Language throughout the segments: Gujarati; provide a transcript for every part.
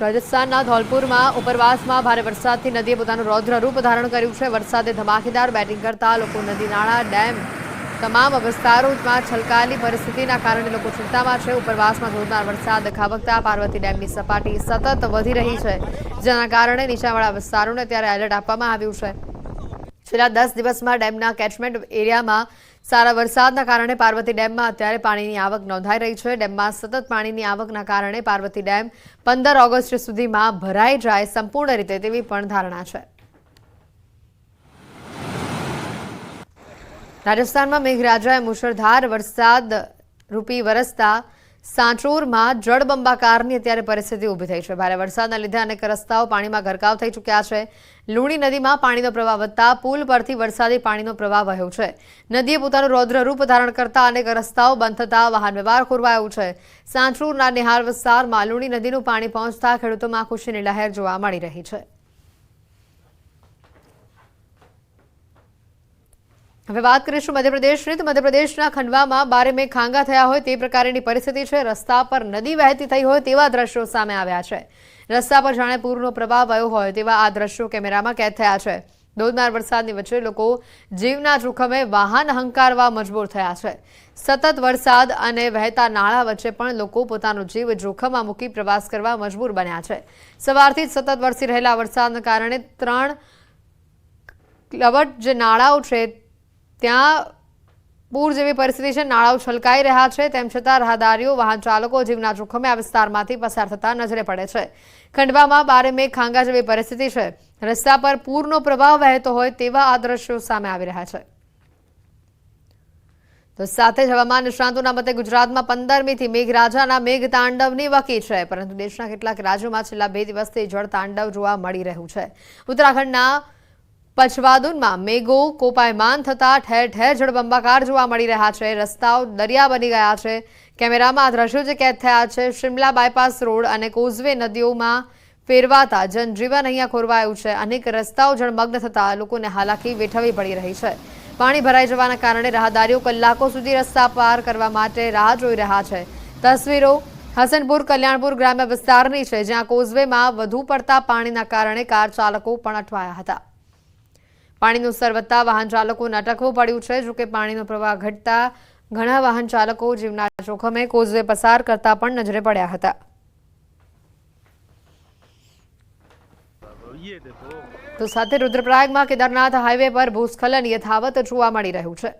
રાજસ્થાનના ધોલપુરમાં ઉપરવાસમાં ભારે વરસાદથી નદીએ પોતાનું રૌદ્ર રૂપ ધારણ કર્યું છે. વરસાદે ધમાકેદાર બેટિંગ કરતા લોકો નદી નાળા, ડેમ તમામ વિસ્તારોમાં છલકાયેલી પરિસ્થિતિના કારણે લોકો ચિંતામાં છે. ઉપરવાસમાં ધોધમાર વરસાદ ખાબકતા પાર્વતી ડેમની સપાટી સતત વધી રહી છે, જેના કારણે નીચાણવાળા વિસ્તારોને ત્યારે એલર્ટ આપવામાં આવ્યું છે. છેલ્લા દસ દિવસમાં ડેમના કેચમેન્ટ એરિયામાં સારા વરસાદના કારણે પાર્વતી ડેમમાં અત્યારે પાણીની આવક નોંધાઈ રહી છે. ડેમમાં સતત પાણીની આવકના કારણે પાર્વતી ડેમ પંદર ઓગસ્ટ સુધીમાં ભરાઈ જાય સંપૂર્ણ રીતે તેવી પણ ધારણા છે. રાજસ્થાનમાં મેઘરાજાએ મુશળધાર વરસાદ રૂપી વરસતા સાંચોરમાં જળબંબાકારની અત્યારે પરિસ્થિતિ ઊભી થઈ છે. ભારે વરસાદના લીધે અનેક રસ્તાઓ પાણીમાં ગરકાવ થઈ ચૂક્યા છે. લુણી નદીમાં પાણીનો પ્રવાહ વધતા પુલ પરથી વરસાદી પાણીનો પ્રવાહ વહ્યો છે. નદીએ પોતાનું રૌદ્ર રૂપ ધારણ કરતા અનેક રસ્તાઓ બંધ થતા વાહન વ્યવહાર ખોરવાયો છે. સાંચોરના નિહાર વિસ્તારમાં લુણી નદીનું પાણી પહોંચતા ખેડૂતોમાં ખુશીની લહેર જોવા મળી રહી છે. હવે વાત કરીશું મધ્યપ્રદેશની. તો મધ્યપ્રદેશના ખંડવામાં બારે મેં ખાંગા થયા હોય તે પ્રકારની પરિસ્થિતિ છે. રસ્તા પર નદી વહેતી થઈ હોય તેવા દ્રશ્યો સામે આવ્યા છે. રસ્તા પર જાણે પૂરનો પ્રવાહ વયો હોય તેવા આ દ્રશ્યો કેમેરામાં કેદ થયા છે. ધોધમાર વરસાદની વચ્ચે લોકો જીવના જોખમે વાહન હંકારવા મજબૂર થયા છે. સતત વરસાદ અને વહેતા નાળા વચ્ચે પણ લોકો પોતાનો જીવ જોખમમાં મૂકી પ્રવાસ કરવા મજબૂર બન્યા છે. સવારથી જ સતત વરસી રહેલા વરસાદના કારણે ત્રણ ક્લવટ જે નાળાઓ છે ત્યાં પૂર જેવી પરિસ્થિતિ છે, નાળાઓ છલકાઈ રહ્યા છે, તેમ છતાં રાહદારીઓ, વાહન ચાલકો જીવના જોખમે આ વિસ્તારમાંથી પસાર થતા નજરે પડે છે. ખંડવામાં બારે મેઘ ખાંગા જેવી પરિસ્થિતિ છે. રસ્તા પર પૂરનો પ્રભાવ વહેતો હોય તેવા આ દ્રશ્યો સામે આવી રહ્યા છે. તો સાથે જ હવામાન નિષ્ણાંતોના મતે ગુજરાતમાં પંદરમીથી મેઘરાજાના મેઘ તાંડવની વકી છે, પરંતુ દેશના કેટલાક રાજ્યોમાં છેલ્લા બે દિવસથી જળ તાંડવ જોવા મળી રહ્યું છે. ઉત્તરાખંડના પછવાદુનમાં મેઘો કોપાયમાન થતા ઠેર ઠેર જળબંબાકાર જોવા મળી રહ્યા છે. રસ્તાઓ દરિયા બની ગયા છે. કેમેરામાં દ્રશ્યો જે કેદ થયા છે, શિમલા બાયપાસ રોડ અને કોઝવે નદીઓમાં ફેરવાતા જનજીવન અહીંયા ખોરવાયું છે. અનેક રસ્તાઓ જળમગ્ન થતા લોકોને હાલાકી વેઠવી પડી રહી છે. પાણી ભરાઈ જવાના કારણે રાહદારીઓ કલાકો સુધી રસ્તા પાર કરવા માટે રાહ જોઈ રહ્યા છે. તસવીરો હસનપુર કલ્યાણપુર ગ્રામ્ય વિસ્તારની છે, જ્યાં કોઝવેમાં વધુ પડતા પાણીના કારણે કાર ચાલકો પણ અટવાયા હતા. પાણીનું સ્તર વધતા વાહન ચાલકોને અટકવું પડ્યું છે. જોકે પાણીનો પ્રવાહ ઘટતા ઘણા વાહન ચાલકો જીવના જોખમે કોઝવે પસાર કરતા પણ નજરે પડ્યા હતા. તો સાથે રુદ્રપ્રયાગમાં કેદારનાથ હાઈવે પર ભૂસ્ખલન યથાવત જોવા મળી રહ્યું છે.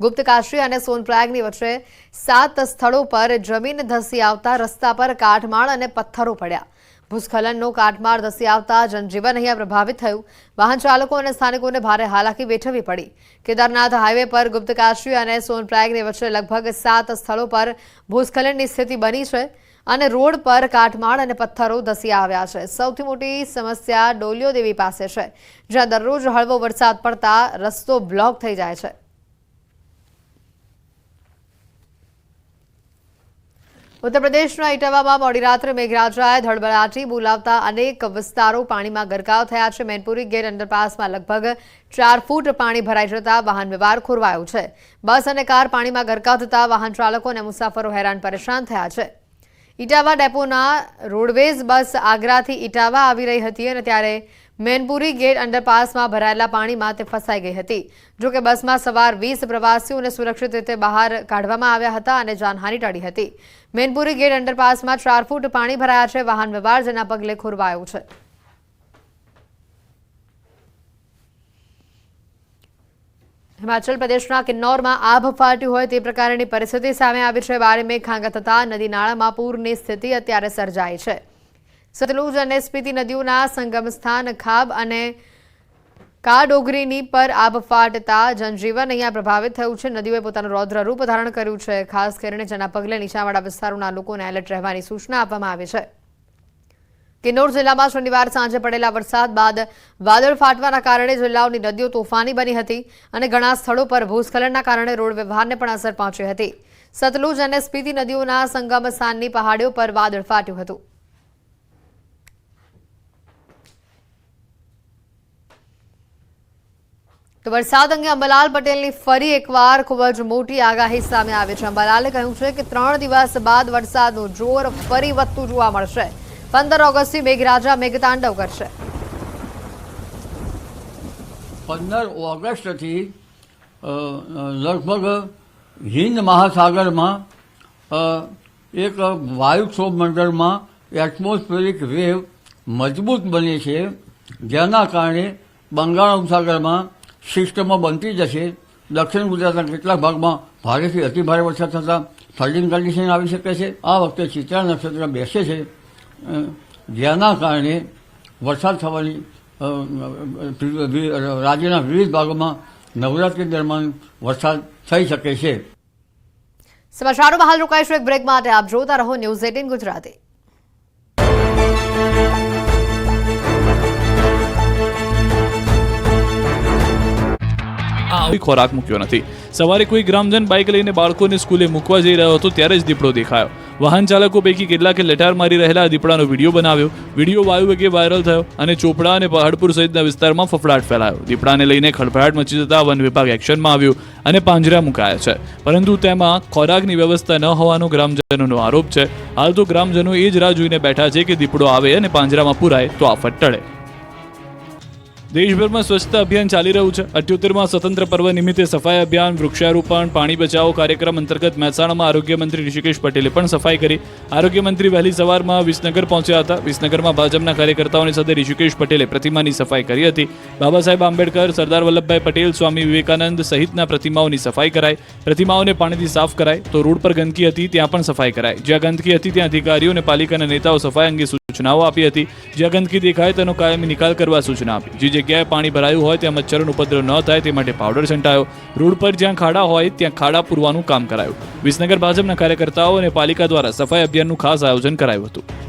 ગુપ્તકાશી અને સોનપ્રયાગની વચ્ચે સાત સ્થળો પર જમીન ધસી આવતા રસ્તા પર કાટમાળ અને પથ્થરો પડ્યા. ભૂસ્ખલનનો કાટમાળ ધસી આવતા જનજીવન અહીંયા પ્રભાવિત થયું. વાહન ચાલકો અને સ્થાનિકોને ભારે હાલાકી વેઠવી પડી. કેદારનાથ હાઈવે પર ગુપ્તકાશી અને સોનપ્રાગની વચ્ચે લગભગ સાત સ્થળો પર ભૂસ્ખલનની સ્થિતિ બની છે અને રોડ પર કાટમાળ અને પથ્થરો ધસી આવ્યા છે. સૌથી મોટી સમસ્યા ડોલિયો દેવી પાસે છે, જ્યાં દરરોજ હળવો વરસાદ પડતા રસ્તો બ્લોક થઈ જાય છે. ઉત્તર પ્રદેશના ઇટાવામાં મોડી રાત્રે મેઘરાજાએ ધડબડાટી બોલાવતા અનેક વિસ્તારો પાણીમાં ગરકાવ થયા છે. મેનપુરી ગેટ અંડરપાસમાં લગભગ ચાર ફૂટ પાણી ભરાઈ જતા વાહન વ્યવહાર ખોરવાયો છે. બસ અને કાર પાણીમાં ગરકાવ થતા વાહન ચાલકો અને મુસાફરો હેરાન પરેશાન થયા છે. ઇટાવા ડેપોના રોડવેઝ બસ આગ્રાથી ઇટાવા આવી રહી હતી અને ત્યારે મેનપુરી ગેટ અંડરપાસમાં ભરાયેલા પાણીમાં તે ફસાઈ ગઈ હતી. જોકે બસમાં સવાર વીસ પ્રવાસીઓને સુરક્ષિત રીતે બહાર કાઢવામાં આવ્યા હતા અને જાનહાનિ ટળી હતી. મેનપુરી ગેટ અંડરપાસમાં ચાર ફૂટ પાણી ભરાયા છે. વાહન વ્યવહાર જેના પગલે ખોરવાયો છે. હિમાચલ પ્રદેશના કિન્નૌરમાં આભ ફાટ્યું હોય તે પ્રકારની પરિસ્થિતિ સામે આવી છે. બારે મેઘ ખાંગા થતા નદી નાળામાં પૂરની સ્થિતિ અત્યારે સર્જાઈ છે. સતલુજ અને સ્પીતિ નદીઓના સંગમ સ્થાન ખાબ અને કાડોગરીની પર આબ ફાટતા જનજીવન અહીંયા પ્રભાવિત થયું છે. નદીઓએ પોતાનું રૌદ્ર રૂપ ધારણ કર્યું છે. ખાસ કરીને જેના પગલે નીચાણવાળા વિસ્તારોના લોકોને એલર્ટ રહેવાની સૂચના આપવામાં આવી છે. કિન્નોર જિલ્લામાં શનિવાર સાંજે પડેલા વરસાદ બાદ વાદળ ફાટવાના કારણે જિલ્લાઓની નદીઓ તોફાની બની હતી અને ઘણા સ્થળો પર ભૂસ્ખલનના કારણે રોડ વ્યવહારને પણ અસર પહોંચી હતી. સતલુજ અને સ્પીતિ નદીઓના સંગમ સ્થાનની પહાડીઓ પર વાદળ ફાટ્યું હતું. તો વરસાદ અંગે અંબાલાલ પટેલની ફરી એકવાર ખૂબ જ મોટી આગાહી સામે આવી છે. અંબાલાલે કહ્યું છે કે ત્રણ દિવસ બાદ વરસાદનું જોર ફરી વધતું જોવા મળશે. પંદર ઓગસ્ટથી મેઘરાજા મેઘતાંડવ કરશે. પંદર ઓગસ્ટથી લગભગ હિન્દ મહાસાગરમાં એક વાયુક્ષોભ મંડળમાં એટમોસ્ફેરિક વેવ મજબૂત બને છે. જેના કારણે બંગાળ ઉપસાગરમાં સિસ્ટમો બનતી જશે દક્ષિણ ગુજરાતના કેટલાક ભાગમાં ભારેથી અતિભારે વરસાદ થતાં થર્ડિંગ કન્ડિશન આવી શકે છે. આ વખતે ચિત્રા નક્ષત્ર બેસે છે. જેના કારણે વરસાદ થવાની રાજ્યના વિવિધ ભાગોમાં નવરાત્રી દરમિયાન વરસાદ થઈ શકે છે. સમાચારોમાં હાલ રોકાઈશું એક બ્રેક માટે. આપ જોતા રહો ન્યૂઝ એટીન ગુજરાતી. કોઈ ખોરાક મૂક્યો નથી. સવારે કોઈ ગ્રામજન બાઇક લઈને બાળકોને સ્કૂલે મૂકવા જઈ રહ્યો હતો ત્યારે જ દીપડો દેખાયો. વાહન ચાલકો પૈકી કેટલાકે લેટાર મારી રહેલા દીપડાનો વીડિયો બનાવ્યો. વીડિયો વાયુ વેગે વાયરલ થયો અને ચોપડા અને પહાડપુર સહિતના વિસ્તારમાં ફફડાટ ફેલાયો. દીપડાને લઈને ખળભળાટ મચી જતા વન વિભાગ એક્શનમાં આવ્યું અને પાંજરા મુકાયા છે. પરંતુ તેમાં ખોરાકની વ્યવસ્થા ન હોવાનો ગ્રામજનોનો આરોપ છે. હાલ તો ગ્રામજનો એ જ રાહ જોઈને બેઠા છે કે દીપડો આવે અને પાંજરામાં પુરાય તો આફત ટળે. દેશભરમાં સ્વચ્છતા અભિયાન ચાલી રહ્યું છે. અઠ્યોતેરમાં સ્વતંત્ર પર્વ નિમિત્તે સફાઈ અભિયાન, વૃક્ષારોપણ, પાણી બચાવો કાર્યક્રમ અંતર્ગત મહેસાણામાં આરોગ્ય મંત્રી ઋષિકેશ પટેલે પણ સફાઈ કરી. આરોગ્ય મંત્રી વહેલી સવારમાં વિસનગર પહોંચ્યા હતા. વિસનગરમાં ભાજપના કાર્યકર્તાઓની સાથે ઋષિકેશ પટેલે પ્રતિમાની સફાઈ કરી હતી. બાબા સાહેબ આંબેડકર, સરદાર વલ્લભભાઈ પટેલ, સ્વામી વિવેકાનંદ સહિતના પ્રતિમાઓની સફાઈ કરાઈ. પ્રતિમાઓને પાણીથી સાફ કરાઈ. તો રોડ પર ગંદકી હતી, ત્યાં પણ સફાઈ કરાઈ. જ્યાં ગંદકી હતી, ત્યાં અધિકારીઓ અને પાલિકાના નેતાઓ સફાઈ અંગે સૂચનાઓ આપી હતી. જ્યાં ગંદકી દેખાય તેનો કાયમી નિકાલ કરવા સૂચના આપી. જે. જગ્યાએ પાણી ભરાયું હોય ત્યાં મચ્છરોનો ઉપદ્રવ ન થાય તે માટે પાવડર છંટાયો. રોડ પર જ્યાં ખાડા હોય, ત્યાં ખાડા પૂરવાનું કામ કરાયું. વિસનગર ભાજપના કાર્યકર્તાઓ અને પાલિકા દ્વારા સફાઈ અભિયાનનું ખાસ આયોજન કરાયું હતું.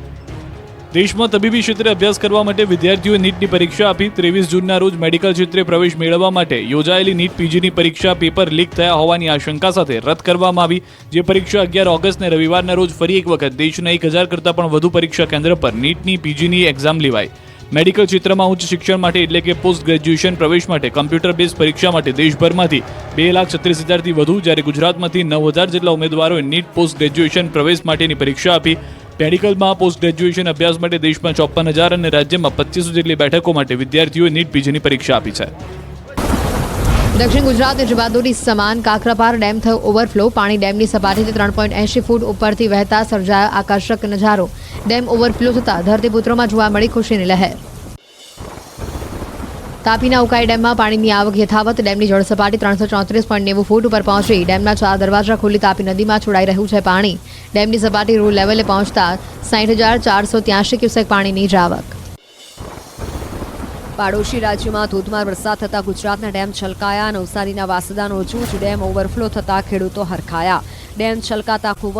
દેશમાં તબીબી ક્ષેત્રે અભ્યાસ કરવા માટે વિદ્યાર્થીઓએ નીટની પરીક્ષા આપી. ત્રેવીસ જૂનના રોજ મેડિકલ ક્ષેત્રે પ્રવેશ મેળવવા માટે યોજાયેલી નીટ પીજીની પરીક્ષા પેપર લીક થયા હોવાની આશંકા સાથે રદ કરવામાં આવી. જે પરીક્ષા અગિયાર ઓગસ્ટને રવિવારના રોજ ફરી એક વખત. દેશના એક હજાર કરતાં પણ વધુ પરીક્ષા કેન્દ્ર પર નીટની પીજીની એક્ઝામ લેવાઈ. મેડિકલ ક્ષેત્રમાં ઉચ્ચ શિક્ષણ માટે એટલે કે પોસ્ટ ગ્રેજ્યુએશન પ્રવેશ માટે કમ્પ્યુટર બેઝ પરીક્ષા માટે દેશભરમાંથી બે લાખ છત્રીસ હજારથી વધુ જ્યારે ગુજરાતમાંથી નવ હજાર જેટલા ઉમેદવારોએ નીટ પોસ્ટ ગ્રેજ્યુએશન પ્રવેશ માટેની પરીક્ષા આપી. મેડિકલમાં પોસ્ટ ગ્રેજ્યુએશન અભ્યાસ માટે દેશમાં ચોપન હજાર અને રાજ્યમાં પચીસો જેટલી બેઠકો માટે વિદ્યાર્થીઓએ નીટ પીજીની પરીક્ષા આપી છે. દક્ષિણ ગુજરાતની જવાદોરી સમાન કાકરાપાર ડેમ થયો ઓવરફ્લો. પાણી ડેમની સપાટીથી ત્રણ પોઈન્ટ એંશી ફૂટ ઉપરથી વહેતા સર્જાયો આકર્ષક નજારો. ડેમ ઓવરફ્લો થતાં ધરતીપુત્રોમાં જોવા મળી ખુશીની લહેર. તાપીના ઉકાઈ ડેમમાં પાણીની આવક યથાવત ડેમની જળસપાટી ત્રણસો ચોત્રીસ પોઈન્ટ નેવું ફૂટ ઉપર પહોંચી. ડેમના ચાર દરવાજા ખુલ્લી તાપી નદીમાં છોડાઈ રહ્યું છે પાણી. ડેમની સપાટી રૂ લેવલે પહોંચતા સાઠ હજાર ચારસો ત્યાંશી ક્યુસેક પાણીની જ આવક પાડોશી રાજ્યમાં ધોધમાર વરસાદ થતા ગુજરાતના ડેમ છલકાયા, નવસારીના વાસદાનો જૂજ ડેમ ઓવરફ્લો થતા ખેડૂતો હરખાયા. ડેમ છલકાતા ખૂબ